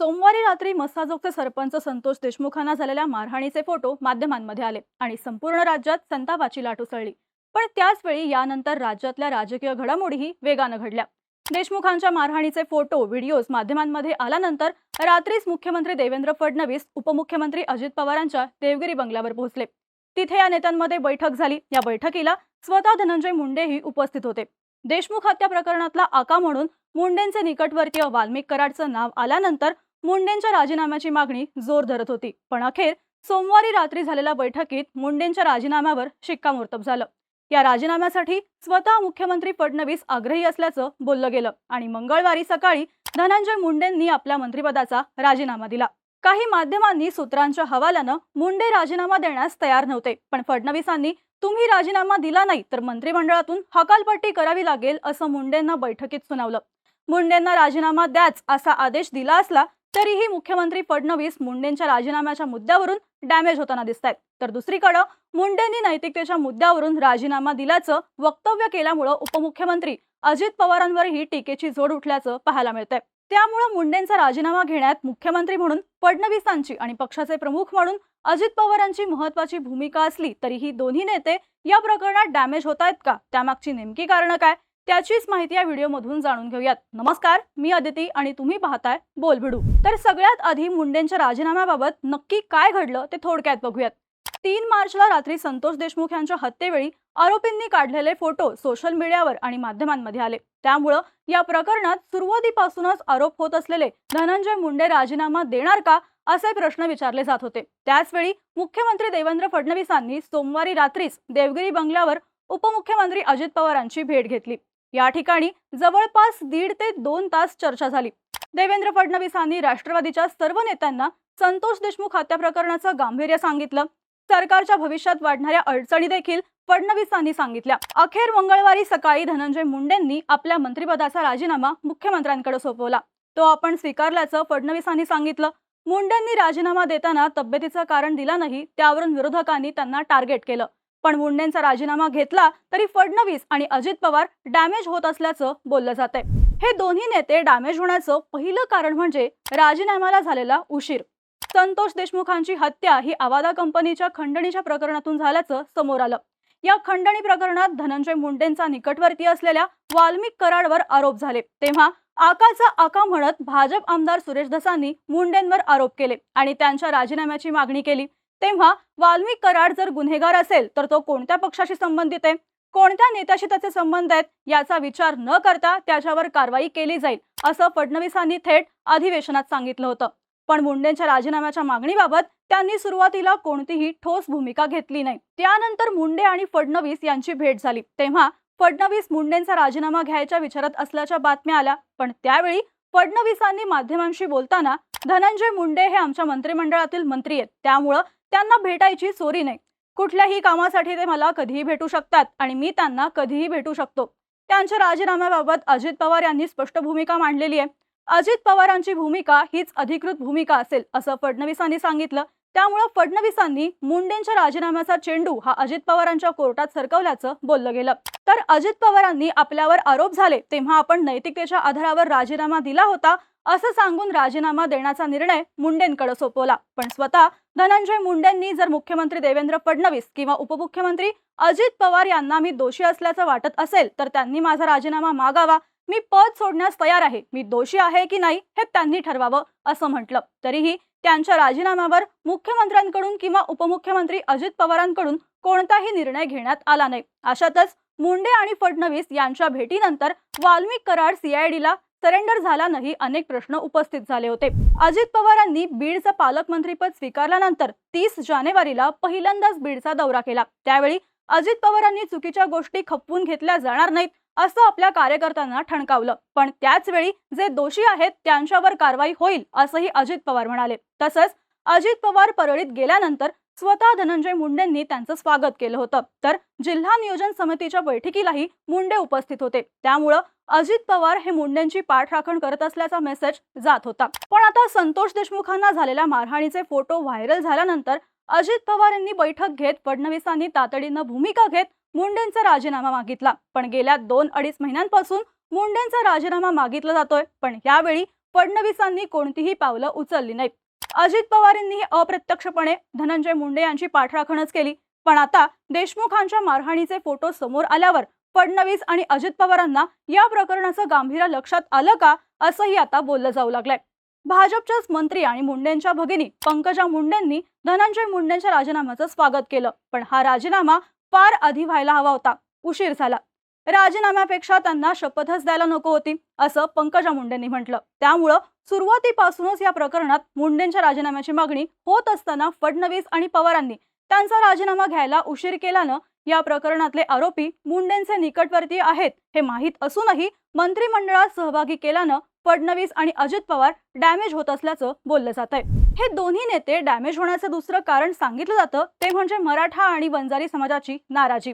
सोमवारी रात्री मसाजोगचे सरपंच संतोष देशमुखांना झालेल्या मारहाणीचे फोटो माध्यमांमध्ये आले आणि संपूर्ण राज्यात संतापाची लाट उसळली. पण त्याच वेळी यानंतर राज्यातल्या राजकीय घडामोडीही वेगानं घडल्या. देशमुखांच्या मारहाणीचे फोटो व्हिडिओज माध्यमांमध्ये आल्यानंतर रात्रीच मुख्यमंत्री देवेंद्र फडणवीस उपमुख्यमंत्री अजित पवारांच्या देवगिरी बंगल्यावर पोहोचले. तिथे या नेत्यांमध्ये बैठक झाली. या बैठकीला स्वतः धनंजय मुंडेही उपस्थित होते. देशमुख हत्या प्रकरणातला आका म्हणून मुंडेंचे निकटवर्तीय वाल्मिक कराडचं नाव आल्यानंतर मुंडेंच्या राजीनाम्याची मागणी जोर धरत होती. पण अखेर सोमवारी रात्री झालेल्या बैठकीत मुंडेंच्या राजीनाम्यावर शिक्कामोर्तब झालं. या राजीनाम्यासाठी स्वतः मुख्यमंत्री फडणवीस आग्रही असल्याचं बोललं गेलं आणि मंगळवारी सकाळी धनंजय मुंडेंनी आपल्या मंत्रिपदाचा राजीनामा दिला. काही माध्यमांनी सूत्रांच्या हवाल्यानं मुंडे राजीनामा देण्यास तयार नव्हते पण फडणवीसांनी तुम्ही राजीनामा दिला नाही तर मंत्रिमंडळातून हकालपट्टी करावी लागेल असं मुंडेंना बैठकीत सुनावलं. मुंडेंना राजीनामा द्याच असा आदेश दिला असला तरीही मुख्यमंत्री फडणवीस मुंडेंच्या राजीनाम्याच्या मुद्द्यावरून डॅमेज होताना दिसत आहेत तर दुसरीकडं मुंडेंनी नैतिकतेच्या मुद्द्यावरून राजीनामा दिल्याचं वक्तव्य केल्यामुळं उपमुख्यमंत्री अजित पवारांवरही टीकेची जोड उठल्याचं पाहायला मिळतंय. त्यामुळं मुंडेंचा राजीनामा घेण्यात मुख्यमंत्री म्हणून फडणवीसांची आणि पक्षाचे प्रमुख म्हणून अजित पवारांची महत्वाची भूमिका असली तरीही दोन्ही नेते या प्रकरणात डॅमेज होत आहेत का? त्यामागची नेमकी कारणं काय? त्याचीच माहिती या व्हिडिओमधून जाणून घेऊयात. नमस्कार मी अदिती आणि तुम्ही पाहताय बोलभिडू. तर सगळ्यात आधी मुंडेंच्या राजीनाम्याबाबत नक्की काय घडलं ते थोडक्यात बघूयात. तीन मार्चला रात्री संतोष देशमुख यांच्या हत्येवेळी आरोपींनी काढलेले फोटो सोशल मीडियावर आणि माध्यमांमध्ये आले. त्यामुळं या प्रकरणात सुरुवातीपासूनच आरोप होत असलेले धनंजय मुंडे राजीनामा देणार का असे प्रश्न विचारले जात होते. त्याचवेळी मुख्यमंत्री देवेंद्र फडणवीसांनी सोमवारी रात्रीच देवगिरी बंगल्यावर उपमुख्यमंत्री अजित पवारांची भेट घेतली. या ठिकाणी जवळपास दीड ते दोन तास चर्चा झाली. देवेंद्र फडणवीसांनी राष्ट्रवादीच्या सर्व नेत्यांना संतोष देशमुख हत्या प्रकरणाचं गांभीर्य सांगितलं. सरकारच्या भविष्यात वाढणाऱ्या अडचणी देखील फडणवीसांनी सांगितल्या. अखेर मंगळवारी सकाळी धनंजय मुंडेंनी आपल्या मंत्रिपदाचा राजीनामा मुख्यमंत्र्यांकडे सोपवला. तो आपण स्वीकारल्याचं फडणवीसांनी सांगितलं. मुंडेंनी राजीनामा देताना तब्येतीचं कारण दिलं नाही त्यावरून विरोधकांनी त्यांना टार्गेट केलं. पण मुंडेंचा राजीनामा घेतला तरी फडणवीस आणि अजित पवार डॅमेज होत असल्याचं बोललं जात आहे हे दोन्ही नेते डॅमेज होण्याचं पहिलं कारण म्हणजे राजीनाम्याला झालेला उशीर. संतोष देशमुखांची हत्या ही आवादा कंपनीच्या खंडणीच्या प्रकरणातून झाल्याचं समोर आलं. या खंडणी प्रकरणात धनंजय मुंडेंचा निकटवर्ती असलेल्या वाल्मिक कराडवर आरोप झाले. तेव्हा आकाचा आका म्हणत भाजप आमदार सुरेश धसांनी मुंडेंवर आरोप केले आणि त्यांच्या राजीनाम्याची मागणी केली. तेव्हा वाल्मिक कराड जर गुन्हेगार असेल तर तो कोणत्या पक्षाशी संबंधित आहे? कोणत्या नेत्याशी त्याचे संबंध आहेत? याचा विचार न करता त्याच्यावर कारवाई केली जाईल असं फडणवीसांनी थेट अधिवेशनात सांगितलं होतं. पण मुंडेंच्या राजीनाम्याच्या मागणीबाबत त्यांनी सुरुवातीला कोणतीही ठोस भूमिका घेतली नाही. त्यानंतर मुंडे आणि फडणवीस यांची भेट झाली. तेव्हा फडणवीस मुंडेंचा राजीनामा घ्यायच्या विचारात असल्याच्या बातम्या आल्या. पण त्यावेळी फडणवीसांनी माध्यमांशी बोलताना धनंजय मुंडे हे आमच्या मंत्रिमंडळातील मंत्री आहेत. त्यामुळं त्यांना भेटायची सोरी नाही. कुठल्याही कामासाठी ते मला कधीही भेटू शकतात आणि मी त्यांना कधीही भेटू शकतो. त्यांच्या राजीनाम्याबाबत अजित पवार यांनी स्पष्ट भूमिका मांडलेली आहे. अजित पवारांची भूमिका हीच अधिकृत भूमिका असेल असं फडणवीसांनी सांगितलं. त्यामुळं फडणवीसांनी मुंडेंच्या राजीनाम्याचा चेंडू हा अजित पवारांच्या कोर्टात सरकवल्याचं बोललं गेलं. तर अजित पवारांनी आपल्यावर आरोप झाले तेव्हा आपण नैतिकतेच्या आधारावर राजीनामा दिला होता असं सांगून राजीनामा देण्याचा निर्णय मुंडेंकडे सोपवला. पण स्वतः धनंजय मुंडेंनी जर मुख्यमंत्री देवेंद्र फडणवीस किंवा उपमुख्यमंत्री अजित पवार यांना मी दोषी असल्याचं वाटत असेल तर त्यांनी माझा राजीनामा मागावा. मी पद सोडण्यास तयार आहे. मी दोषी आहे की नाही हे त्यांनी ठरवावं असं म्हटलं. तरीही त्यांच्या राजीनाम्यावर मुख्यमंत्र्यांकडून किंवा उपमुख्यमंत्री अजित पवारांकडून कोणताही निर्णय घेण्यात आला नाही. अशातच मुंडे आणि फडणवीस यांच्या भेटीनंतर वाल्मिक कराड सीआयडीला सरेंडर झाला नाही अनेक प्रश्न उपस्थित झाले होते. अजित पवारांनी बीडचं पालकमंत्रीपद स्वीकारल्यानंतर तीस जानेवारीला पहिल्यांदाच बीडचा दौरा केला. त्यावेळी अजित पवारांनी चुकीच्या गोष्टी खपवून घेतल्या जाणार नाहीत असं आपल्या कार्यकर्त्यांना ठणकावलं. पण त्याचवेळी जे दोषी आहेत त्यांच्यावर कारवाई होईल असंही अजित पवार म्हणाले. तसंच अजित पवार परळीत गेल्यानंतर स्वतः धनंजय मुंडेंनी त्यांचं स्वागत केलं होतं. तर जिल्हा नियोजन समितीच्या बैठकीलाही मुंडे उपस्थित होते. त्यामुळं अजित पवार हे मुंडेंची पाठराखण करत असल्याचा मेसेज जात होता. पण आता संतोष देशमुखांना झालेल्या मारहाणीचे फोटो व्हायरल झाल्यानंतर अजित पवार यांनी बैठक घेत फडणवीसांनी तातडीनं भूमिका घेत मुंडेंचा राजीनामा मागितला. पण गेल्या दोन अडीच महिन्यांपासून मुंडेंचा राजीनामा मागितला जातोय. पण यावेळी फडणवीसांनी कोणतीही पावलं उचलली नाहीत. अजित पवार पवारांनी अप्रत्यक्षपणे धनंजय मुंडे यांची पाठराखणच केली. पण आता देशमुखांच्या मारहाणीचे फोटो समोर आल्यावर फडणवीस आणि अजित पवारांना या प्रकरणाचं गांभीर्य लक्षात आलं का असंही आता बोललं जाऊ लागलंय. भाजपच्याच मंत्री आणि मुंडेंच्या भगिनी पंकजा मुंडेंनी धनंजय मुंडेंच्या राजीनाम्याचं स्वागत केलं पण हा राजीनामा फार आधी व्हायला हवा होता उशीर झाला. राजीनाम्यापेक्षा त्यांना शपथच द्यायला नको होती असं पंकजा मुंडेंनी म्हटलं. त्यामुळं सुरुवातीपासूनच या प्रकरणात मुंडेंच्या राजीनाम्याची मागणी होत असताना फडणवीस आणि पवारांनी त्यांचा राजीनामा घ्यायला उशीर केल्यानं या प्रकरणातले आरोपी मुंडेंचे निकटवर्तीय आहेत हे माहीत असूनही मंत्रिमंडळात सहभागी केल्यानं फडणवीस आणि अजित पवार डॅमेज होत असल्याचं बोललं जात आहे. हे दोन्ही नेते डॅमेज होण्याचं दुसरं कारण सांगितलं जातं ते म्हणजे मराठा आणि वंजारी समाजाची नाराजी.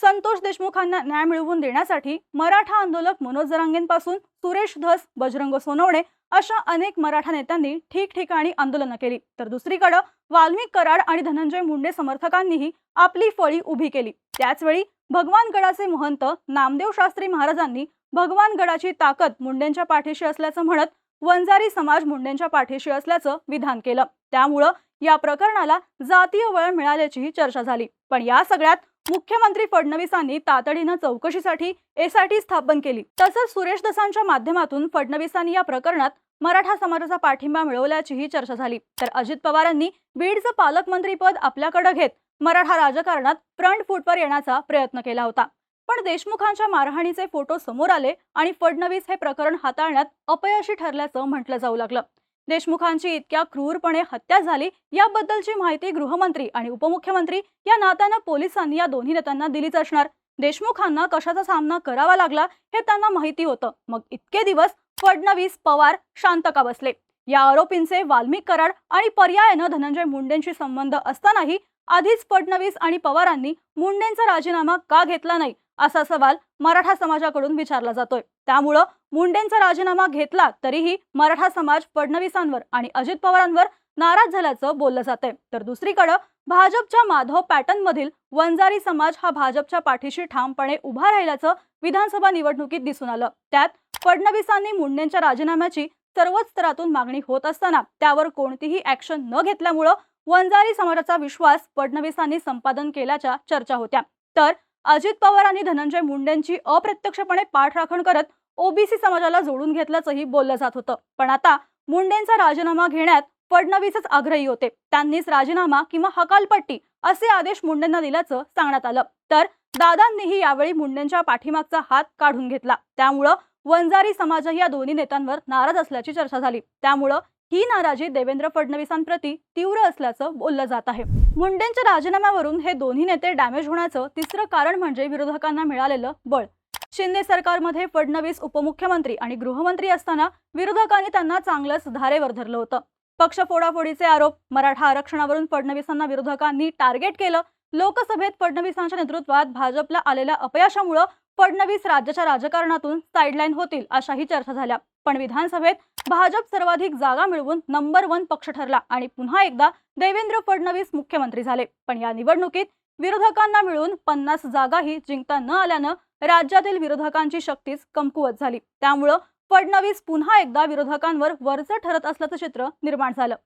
संतोष देशमुखांना न्याय मिळवून देण्यासाठी मराठा आंदोलक मनोज जरांगेंपासून सुरेश धस बजरंग सोनवणे अशा अनेक मराठा नेत्यांनी ठिकठिकाणी आंदोलनं केली. तर दुसरीकडे वाल्मिक कराड आणि धनंजय मुंडे समर्थकांनीही आपली फळी उभी केली. त्याचवेळी भगवान गडाचे महंत नामदेव शास्त्री महाराजांनी भगवान गडाची ताकद मुंडेंच्या पाठीशी असल्याचं म्हणत वंजारी समाज मुंडेंच्या पाठीशी असल्याचं विधान केलं. त्यामुळं या प्रकरणाला जातीय वळण मिळाल्याचीही चर्चा झाली. पण या सगळ्यात मुख्यमंत्री फडणवीसांनी तातडीनं चौकशीसाठी एसआयटी स्थापन केली. तसंच सुरेश दसांच्या माध्यमातून फडणवीसांनी या प्रकरणात मराठा समाजाचा पाठिंबा मिळवल्याचीही चर्चा झाली. तर अजित पवारांनी बीडचं पालकमंत्रीपद आपल्याकडे घेत मराठा राजकारणात फ्रंट फूटवर येण्याचा प्रयत्न केला होता. पण देशमुखांच्या मारहाणीचे फोटो समोर आले आणि फडणवीस हे प्रकरण हाताळण्यात अपयशी ठरल्याचं म्हटलं जाऊ लागलं. देशमुखांची इतक्या क्रूरपणे हत्या झाली याबद्दलची माहिती गृहमंत्री आणि उपमुख्यमंत्री या नात्यानं पोलिसांनी या दोन्ही नेत्यांना दिलीच असणार. देशमुखांना कशाचा सामना करावा लागला हे त्यांना माहिती होतं. मग इतके दिवस फडणवीस पवार शांत का बसले? या आरोपींचे वाल्मिक कराड आणि पर्यायानं धनंजय मुंडेंशी संबंध असतानाही आधीच फडणवीस आणि पवारांनी मुंडेंचा राजीनामा का घेतला नाही असा सवाल मराठा समाजाकडून विचारला जातोय. त्यामुळं मुंडेंचा राजीनामा घेतला तरीही मराठा समाज फडणवीसांवर आणि अजित पवारांवर नाराज झाल्याचं बोललं जातंय. तर दुसरीकडं भाजपच्या माधव पॅटर्न मधील वंजारी समाज हा भाजपच्या पाठीशी ठामपणे उभा राहिल्याचं विधानसभा निवडणुकीत दिसून आलं. त्यात फडणवीसांनी मुंडेंच्या राजीनाम्याची सर्वच स्तरातून मागणी होत असताना त्यावर कोणतीही ऍक्शन न घेतल्यामुळं वंजारी समाजाचा विश्वास फडणवीसांनी संपादन केल्याच्या चर्चा होत्या. तर अजित पवार आणि धनंजय मुंडेंची अप्रत्यक्षपणे पाठराखण करत ओबीसी समाजाला जोडून घेतल्याचंही बोललं जात होतं. पण आता मुंडेंचा राजीनामा घेण्यात फडणवीसच आग्रही होते. त्यांनीच राजीनामा किंवा हकालपट्टी असे आदेश मुंडेंना दिल्याचं सांगण्यात आलं. तर दादांनीही यावेळी मुंडेंच्या पाठीमागचा हात काढून घेतला. त्यामुळं वंजारी समाजही या दोन्ही नेत्यांवर नाराज असल्याची चर्चा झाली. त्यामुळं ही नाराजी देवेंद्र फडणवीसांप्रती तीव्र असल्याचं बोललं जात आहे. मुंडेंच्या राजीनाम्यावरून हे दोन्ही नेते डॅमेज होण्याचं तिसरं कारण म्हणजे विरोधकांना मिळालेलं बळ. शिंदे सरकारमध्ये फडणवीस उपमुख्यमंत्री आणि गृहमंत्री असताना विरोधकांनी त्यांना चांगलंच धारेवर धरलं होतं. पक्ष फोडाफोडीचे आरोप मराठा आरक्षणावरून फडणवीसांना विरोधकांनी टार्गेट केलं लोकसभेत फडणवीसांच्या नेतृत्वात भाजपला आलेल्या अपयशामुळं फडणवीस राज्याच्या राजकारणातून साईडलाईन होतील अशाही चर्चा झाल्या. पण विधानसभेत भाजप सर्वाधिक जागा मिळवून नंबर वन पक्ष ठरला आणि पुन्हा एकदा देवेंद्र फडणवीस मुख्यमंत्री झाले. पण या निवडणुकीत विरोधकांना मिळून पन्नास जागाही जिंकता न आल्यानं राज्यातील विरोधकांची शक्तीच कमकुवत झाली. त्यामुळं फडणवीस पुन्हा एकदा विरोधकांवर वरचं ठरत असल्याचं चित्र निर्माण झालं.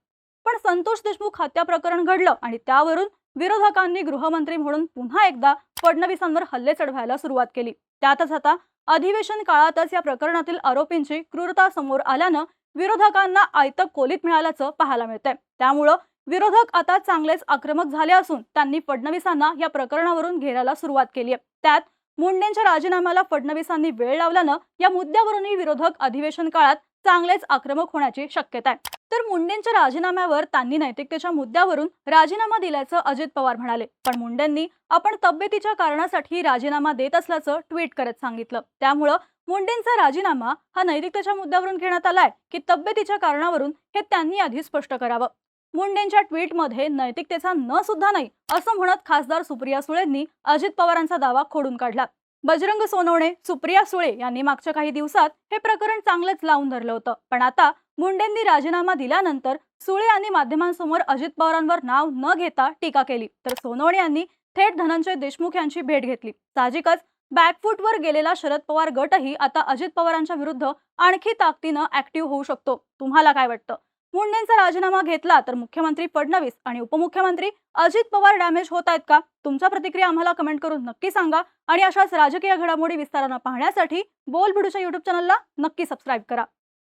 पण संतोष देशमुख हत्या प्रकरण घडलं आणि त्यावरून विरोधकांनी गृहमंत्री म्हणून पुन्हा एकदा फडणवीसांवर हल्ले चढवायला सुरुवात केली. त्यातच आता अधिवेशन काळातच या प्रकरणातील आरोपींची क्रूरता समोर आल्यानं विरोधकांना आयतक कोलीत मिळाल्याचं पाहायला मिळतंय. त्यामुळं विरोधक आता चांगलेच आक्रमक झाले असून त्यांनी फडणवीसांना या प्रकरणावरून घेरायला सुरुवात केली आहे. त्यात मुंडेंच्या राजीनाम्याला फडणवीसांनी वेळ लावल्यानं या मुद्द्यावरूनही विरोधक अधिवेशन काळात चांगलेच आक्रमक होण्याची शक्यता आहे. तर मुंडेंच्या राजीनाम्यावर त्यांनी नैतिकतेच्या मुद्द्यावरून राजीनामा दिल्याचं अजित पवार म्हणाले. पण मुंडेंनी आपण तब्येतीच्या कारणासाठी राजीनामा देत असल्याचं ट्विट करत सांगितलं. त्यामुळं मुंडेंचा राजीनामा हा नैतिकतेच्या मुद्द्यावरून घेण्यात आलाय की तब्येतीच्या कारणावरून हे त्यांनी आधी स्पष्ट करावं. मुंडेंच्या ट्विटमध्ये नैतिकतेचा न सुद्धा नाही असं म्हणत खासदार सुप्रिया सुळेंनी अजित पवारांचा दावा खोडून काढला. बजरंग सोनवणे सुप्रिया सुळे यांनी मागच्या काही दिवसात हे प्रकरण चांगलंच लावून धरलं होतं. पण आता मुंडेंनी राजीनामा दिल्यानंतर सुळे यांनी माध्यमांसमोर अजित पवारांवर नाव न घेता टीका केली. तर सोनवणे यांनी थेट धनंजय देशमुख यांची भेट घेतली. साहजिकच बॅकफूटवर गेलेला शरद पवार गटही आता अजित पवारांच्या विरुद्ध आणखी ताकदीनं ऍक्टिव्ह होऊ शकतो. तुम्हाला काय वाटतं? मुंडेंचा राजीनामा घेतला तर मुख्यमंत्री फडणवीस आणि उपमुख्यमंत्री अजित पवार डॅमेज होत आहेत का? तुमच्या प्रतिक्रिया आम्हाला कमेंट करून नक्की सांगा आणि अशाच राजकीय घडामोडी विस्तारानं पाहण्यासाठी बोलबुडूच्या युट्यूब चॅनलला नक्की सबस्क्राईब करा.